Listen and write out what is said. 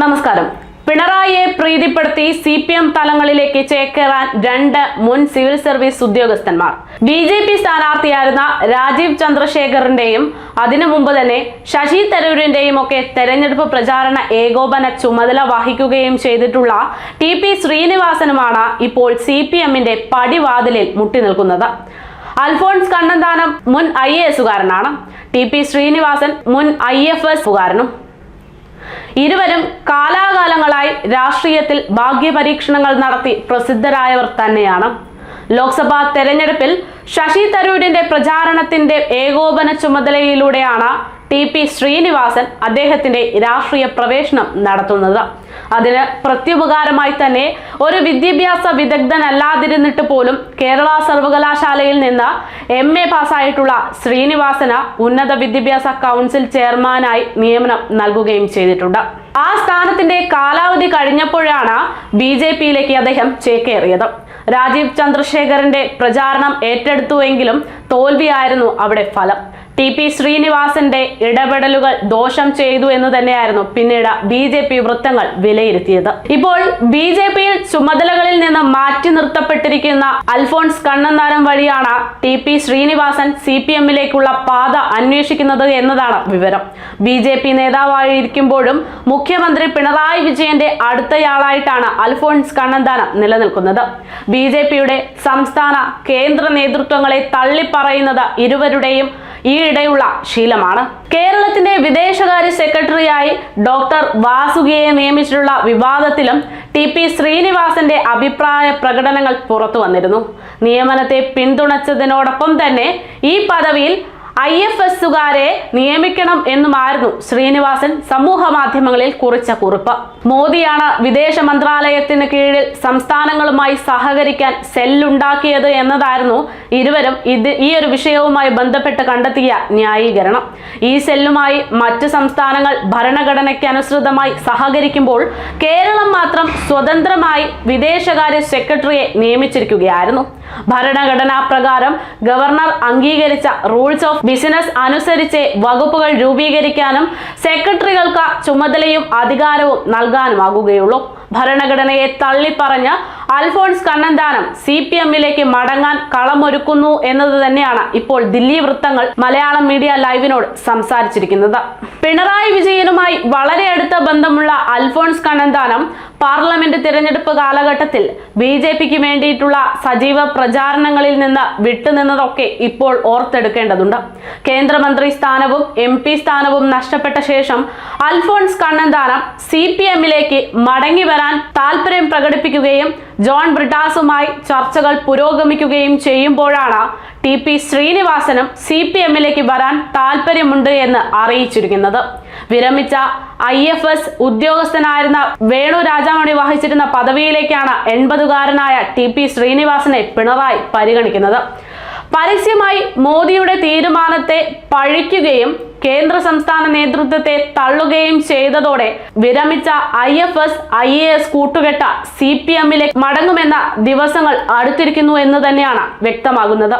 നമസ്കാരം. പിണറായിയെ പ്രീതിപ്പെടുത്തി C P M തലങ്ങളിലേക്ക് ചേക്കേറാൻ രണ്ട് മുൻ സിവിൽ സർവീസ് ഉദ്യോഗസ്ഥന്മാർ. ബി ജെ പി സ്ഥാനാർത്ഥിയായിരുന്ന രാജീവ് ചന്ദ്രശേഖറിന്റെയും അതിനു മുമ്പ് തന്നെ ശശി തരൂരിന്റെയും ഒക്കെ തെരഞ്ഞെടുപ്പ് പ്രചാരണ ഏകോപന ചുമതല വഹിക്കുകയും ചെയ്തിട്ടുള്ള ടി പി ശ്രീനിവാസനുമാണ് ഇപ്പോൾ സി പി എമ്മിന്റെ പടിവാതിലിൽ മുട്ടി നിൽക്കുന്നത്. അൽഫോൺസ് കണ്ണന്താനം മുൻ ഐ എ എസുകാരനാണ്. ടി പി ശ്രീനിവാസൻ മുൻ ഐ എഫ് എസുകാരനും. ഇരുവരും കാലാകാലങ്ങളായി രാഷ്ട്രീയത്തിൽ ഭാഗ്യപരീക്ഷണങ്ങൾ നടത്തി പ്രസിദ്ധരായവർ തന്നെയാണ്. ലോക്സഭാ തെരഞ്ഞെടുപ്പിൽ ശശി തരൂരിന്റെ പ്രചാരണത്തിന്റെ ഏകോപന ചുമതലയിലൂടെയാണ് ടി പി ശ്രീനിവാസൻ അദ്ദേഹത്തിന്റെ രാഷ്ട്രീയ പ്രവേശനം നടത്തുന്നത്. അതിന് പ്രത്യുപകാരമായി തന്നെ ഒരു വിദ്യാഭ്യാസ വിദഗ്ധനല്ലാതിരുന്നിട്ട് പോലും കേരള സർവകലാശാലയിൽ നിന്ന് എം എ പാസ്സായിട്ടുള്ള ശ്രീനിവാസന് ഉന്നത വിദ്യാഭ്യാസ കൗൺസിൽ ചെയർമാനായി നിയമനം നൽകുകയും ചെയ്തിട്ടുണ്ട്. ആ സ്ഥാനത്തിന്റെ കാലാവധി കഴിഞ്ഞപ്പോഴാണ് ബി ജെ പിയിലേക്ക് അദ്ദേഹം ചേക്കേറിയത്. രാജീവ് ചന്ദ്രശേഖരന്റെ പ്രചാരണം ഏറ്റെടുത്തുവെങ്കിലും തോൽവിയായിരുന്നു അവിടെ ഫലം. ടി പി ശ്രീനിവാസന്റെ ഇടപെടലുകൾ ദോഷം ചെയ്തു എന്ന് തന്നെയായിരുന്നു പിന്നീട് ബി ജെ പി വൃത്തങ്ങൾ വിലയിരുത്തിയത്. ഇപ്പോൾ ബി ജെ പിയിൽ ചുമതലകളിൽ നിന്ന് മാറ്റി നിർത്തപ്പെട്ടിരിക്കുന്ന അൽഫോൺസ് കണ്ണന്താനം വഴിയാണ് T P Sreenivasan C P എമ്മിലേക്കുള്ള പാത അന്വേഷിക്കുന്നത് എന്നതാണ് വിവരം. ബി ജെ പി നേതാവായിരിക്കുമ്പോഴും മുഖ്യമന്ത്രി പിണറായി വിജയന്റെ അടുത്തയാളായിട്ടാണ് അൽഫോൺസ് കണ്ണന്താനം നിലനിൽക്കുന്നത്. ബി ജെ പിയുടെ സംസ്ഥാന കേന്ദ്ര നേതൃത്വങ്ങളെ തള്ളിപ്പറയുന്നത് ഇരുവരുടെയും ഈയിടെയുള്ള ശീലമാണ്. കേരളത്തിന്റെ വിദേശകാര്യ സെക്രട്ടറിയായി ഡോക്ടർ വാസുകിയെ നിയമിച്ചിട്ടുള്ള വിവാദത്തിലും ടി പി ശ്രീനിവാസന്റെ അഭിപ്രായ പ്രകടനങ്ങൾ പുറത്തു വന്നിരുന്നു. നിയമനത്തെ പിന്തുണച്ചതിനോടൊപ്പം തന്നെ ഈ പദവിയിൽ ഐ എഫ് എസുകാരെ നിയമിക്കണം എന്നുമായിരുന്നു ശ്രീനിവാസൻ സമൂഹ മാധ്യമങ്ങളിൽ കുറിച്ച കുറിപ്പ്. മോദിയാണ് വിദേശ മന്ത്രാലയത്തിന് കീഴിൽ സംസ്ഥാനങ്ങളുമായി സഹകരിക്കാൻ സെല്ലുണ്ടാക്കിയത് എന്നതായിരുന്നു ഇരുവരും ഇത് ഈ ഒരു വിഷയവുമായി ബന്ധപ്പെട്ട് കണ്ടെത്തിയ ന്യായീകരണം. ഈ സെല്ലുമായി മറ്റ് സംസ്ഥാനങ്ങൾ ഭരണഘടനയ്ക്ക് അനുസൃതമായി സഹകരിക്കുമ്പോൾ കേരളം മാത്രം സ്വതന്ത്രമായി വിദേശകാര്യ സെക്രട്ടറിയെ നിയമിച്ചിരിക്കുകയായിരുന്നു. ഭരണഘടനാ പ്രകാരം ഗവർണർ അംഗീകരിച്ച റൂൾസ് ഓഫ് ബിസിനസ് അനുസരിച്ച് വകുപ്പുകൾ രൂപീകരിക്കാനും സെക്രട്ടറികൾക്ക് ചുമതലയും അധികാരവും നൽകാനുമാകുകയുള്ളൂ. ഭരണഘടനയെ തള്ളിപ്പറഞ്ഞ് അൽഫോൺസ് കണ്ണന്താനം സി പി എമ്മിലേക്ക് മടങ്ങാൻ കളമൊരുക്കുന്നു എന്നത് തന്നെയാണ് ഇപ്പോൾ ദില്ലി വൃത്തങ്ങൾ മലയാളം മീഡിയ ലൈവിനോട് സംസാരിച്ചിരിക്കുന്നത്. പിണറായി വിജയനുമായി വളരെ ബന്ധമുള്ള അൽഫോൺസ് കണ്ണന്താനം പാർലമെന്റ് തിരഞ്ഞെടുപ്പ് കാലഘട്ടത്തിൽ ബി ജെ പിക്ക് വേണ്ടിയിട്ടുള്ള സജീവ പ്രചാരണങ്ങളിൽ നിന്ന് വിട്ടുനിന്നതൊക്കെ ഇപ്പോൾ ഓർത്തെടുക്കേണ്ടതുണ്ട്. കേന്ദ്രമന്ത്രി സ്ഥാനവും എം പി സ്ഥാനവും നഷ്ടപ്പെട്ട ശേഷം അൽഫോൺസ് കണ്ണന്താനം സി പി എമ്മിലേക്ക് മടങ്ങി വരാൻ താല്പര്യം പ്രകടിപ്പിക്കുകയും ജോൺ ബ്രിട്ടാസുമായി ചർച്ചകൾ പുരോഗമിക്കുകയും ചെയ്യുമ്പോഴാണ് ടി പി ശ്രീനിവാസനും സി പി എമ്മിലേക്ക് വരാൻ താല്പര്യമുണ്ട് എന്ന് അറിയിച്ചിരിക്കുന്നത്. വിരമിച്ച ഐ എഫ് എസ് ഉദ്യോഗസ്ഥനായിരുന്ന വേണു രാജാമണി വഹിച്ചിരുന്ന പദവിയിലേക്കാണ് എൺപതുകാരനായ ടി പി ശ്രീനിവാസനെ പിണറായി പരിഗണിക്കുന്നത്. പരസ്യമായി മോദിയുടെ തീരുമാനത്തെ പഴിക്കുകയും കേന്ദ്ര സംസ്ഥാന നേതൃത്വത്തെ തള്ളുകയും ചെയ്തതോടെ വിരമിച്ച I F S I A S കൂട്ടുകെട്ട C P എമ്മിലേക്ക് മടങ്ങുമെന്ന ദിവസങ്ങൾ അടുത്തിരിക്കുന്നു എന്ന് തന്നെയാണ് വ്യക്തമാകുന്നത്.